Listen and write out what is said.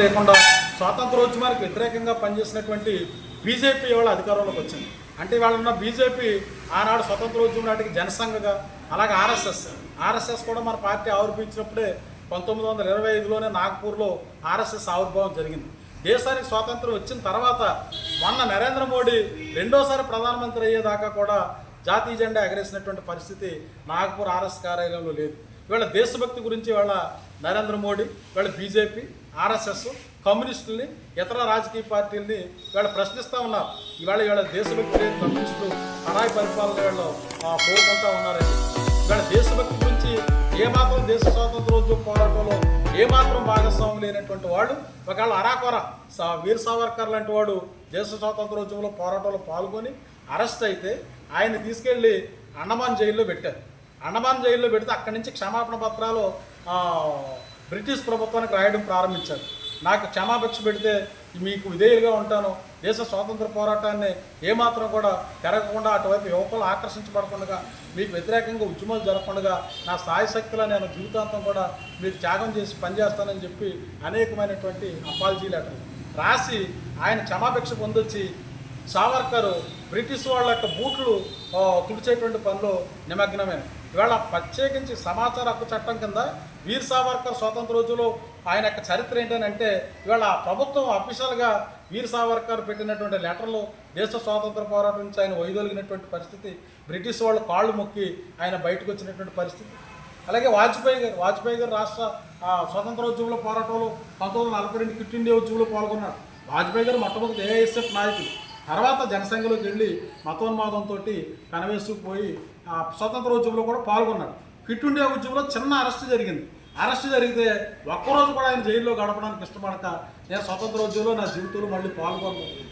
లేకుండా స్వాతంత్రోద్యమానికి వ్యతిరేకంగా పనిచేసినటువంటి బీజేపీ ఇవాళ అధికారంలోకి వచ్చింది. అంటే ఇవాళ ఉన్న బీజేపీ ఆనాడు స్వతంత్రోద్యమం నాటికి జనసంఘగా అలాగే ఆర్ఎస్ఎస్. ఆర్ఎస్ఎస్ కూడా మన పార్టీ ఆవిర్భించినప్పుడే పంతొమ్మిది వందల ఇరవై ఐదులోనే నాగ్పూర్లో ఆర్ఎస్ఎస్ ఆవిర్భావం జరిగింది. దేశానికి స్వాతంత్రం వచ్చిన తర్వాత మొన్న నరేంద్ర మోడీ రెండోసారి ప్రధానమంత్రి అయ్యేదాకా కూడా జాతీయ జెండా ఎగరేసినటువంటి పరిస్థితి నాగ్పూర్ ఆర్ఎస్ కార్యాలయంలో లేదు. ఇవాళ దేశభక్తి గురించి ఇవాళ నరేంద్ర మోడీ ఇవాళ బీజేపీ ఆర్ఎస్ఎస్ కమ్యూనిస్టుల్ని ఇతర రాజకీయ పార్టీల్ని ఇవాళ ప్రశ్నిస్తూ ఉన్నారు. ఇవాళ ఇవాళ దేశభక్తి లేని కమ్యూనిస్టులు పరాయి పరిపాలన వీళ్ళు కోరుకుంటా ఉన్నారండి ఇవాళ దేశభక్తి గురించి ఏమాత్రం దేశ స్వాతంత్రోద్యమ పోరాటంలో ఏమాత్రం భాగస్వామి లేనటువంటి వాడు ఒకవేళ అరాకొర సా వీర్ సావర్కర్ లాంటి వాడు దేశ స్వాతంత్రోద్యమంలో పోరాటంలో పాల్గొని అరెస్ట్ అయితే ఆయన తీసుకెళ్ళి అండమాన్ జైల్లో పెట్టారు. అండమాన్ జైల్లో పెడితే అక్కడి నుంచి క్షమాపణ పత్రాలు బ్రిటిష్ ప్రభుత్వానికి రాయడం ప్రారంభించారు. నాకు క్షమాపక్ష పెడితే మీకు విధేయులుగా ఉంటాను. దేశ స్వాతంత్ర పోరాటాన్ని ఏమాత్రం కూడా పెరగకుండా అటువైపు యువకులు ఆకర్షించబడకుండా మీకు వ్యతిరేకంగా ఉద్యమాలు జరగకుండా నా స్థాయి శక్తిలో నేను జీవితాంతం కూడా మీరు త్యాగం చేసి పనిచేస్తానని చెప్పి అనేకమైనటువంటి అపాలజీ లెటర్లు రాసి ఆయన క్షమాపక్ష పొందొచ్చి సావర్కర్ బ్రిటిష్ వాళ్ళ యొక్క బూట్లు తుడిచేటువంటి పనిలో నిమగ్నమైన ఇవాళ ప్రత్యేకించి సమాచార హక్కు చట్టం కింద వీర్ సావర్కర్ స్వాతంత్ర రోజులో ఆయన యొక్క చరిత్ర ఏంటంటే ఇవాళ ప్రభుత్వం అఫీషియల్గా వీర్ సావర్కర్ పెట్టినటువంటి లెటర్లు దేశ స్వాతంత్ర పోరాటం నుంచి ఆయన వైదొలిగినటువంటి పరిస్థితి బ్రిటిష్ వాళ్ళు కాళ్ళు మొక్కి ఆయన బయటకు వచ్చినటువంటి పరిస్థితి. అలాగే వాజ్పేయి గారు వాజ్పేయి గారు రాష్ట్ర ఆ, స్వాతంత్రోద్యమంలో పోరాటంలో పంతొమ్మిది వందల నలభై రెండు క్విట్ ఇండియా ఉద్యమంలో పాల్గొన్నారు. వాజ్పేయి గారు మొట్టమొదటి ఏఐఎస్ఎఫ్ నాయకులు. తర్వాత జనసంఘలోకి వెళ్ళి మతోన్మాదంతో కనవేసుకుపోయి ఆ, స్వాతంత్రోద్యమంలో కూడా పాల్గొన్నాడు క్విట్ ఇండియా ఉద్యమంలో చిన్న అరెస్ట్ జరిగింది. అరెస్ట్ జరిగితే ఒక్కరోజు కూడా ఆయన జైల్లో గడపడానికి ఇష్టపడక నేను స్వతంత్రోద్యమంలో నా జీవితంలో మళ్ళీ పాల్గొన్నాను